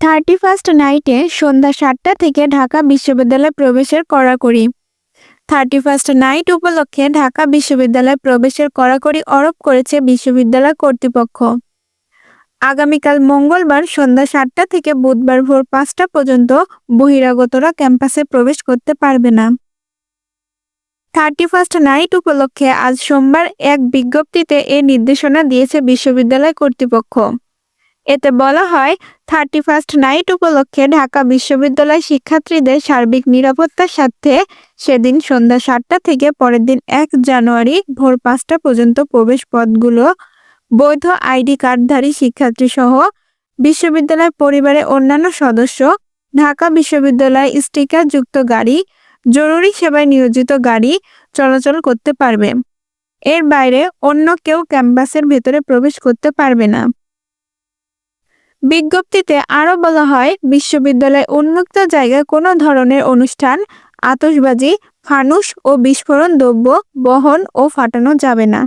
Thirty first নাইটে সন্ধ্যা সাতটা থেকে ঢাকা বিশ্ববিদ্যালয়ে প্রবেশের কড়াকড়ি। থার্টি ফার্স্ট নাইট উপলক্ষে ঢাকা বিশ্ববিদ্যালয়ে প্রবেশের কড়াকড়ি আরোপ করেছে বিশ্ববিদ্যালয় কর্তৃপক্ষ। আগামীকাল মঙ্গলবার সন্ধ্যা সাতটা থেকে বুধবার ভোর পাঁচটা পর্যন্ত বহিরাগতরা ক্যাম্পাসে প্রবেশ করতে পারবে না। থার্টি ফার্স্ট নাইট উপলক্ষে আজ সোমবার এক বিজ্ঞপ্তিতে এ নির্দেশনা দিয়েছে বিশ্ববিদ্যালয় কর্তৃপক্ষ। এতে বলা হয় থার্টি ফার্স্ট নাইট উপলক্ষে ঢাকা বিশ্ববিদ্যালয় শিক্ষার্থীদের সার্বিক নিরাপত্তার স্বার্থে সেদিন সন্ধ্যা সাতটা থেকে পরের দিন এক জানুয়ারি ভোর পাঁচটা পর্যন্ত প্রবেশ পথগুলো বৈধ আইডি কার্ডধারী শিক্ষার্থী সহ বিশ্ববিদ্যালয় পরিবারের অন্যান্য সদস্য, ঢাকা বিশ্ববিদ্যালয় স্টিকার যুক্ত গাড়ি, জরুরি সেবায় নিয়োজিত গাড়ি চলাচল করতে পারবে। এর বাইরে অন্য কেউ ক্যাম্পাসের ভেতরে প্রবেশ করতে পারবে না। বিজ্ঞপ্তিতে আরও বলা হয়, বিশ্ববিদ্যালয়ে উন্মুক্ত জায়গায় কোনো ধরনের অনুষ্ঠান আতসবাজি ফানুষ ও বিস্ফোরণ দ্রব্য বহন ও ফাটানো যাবে না।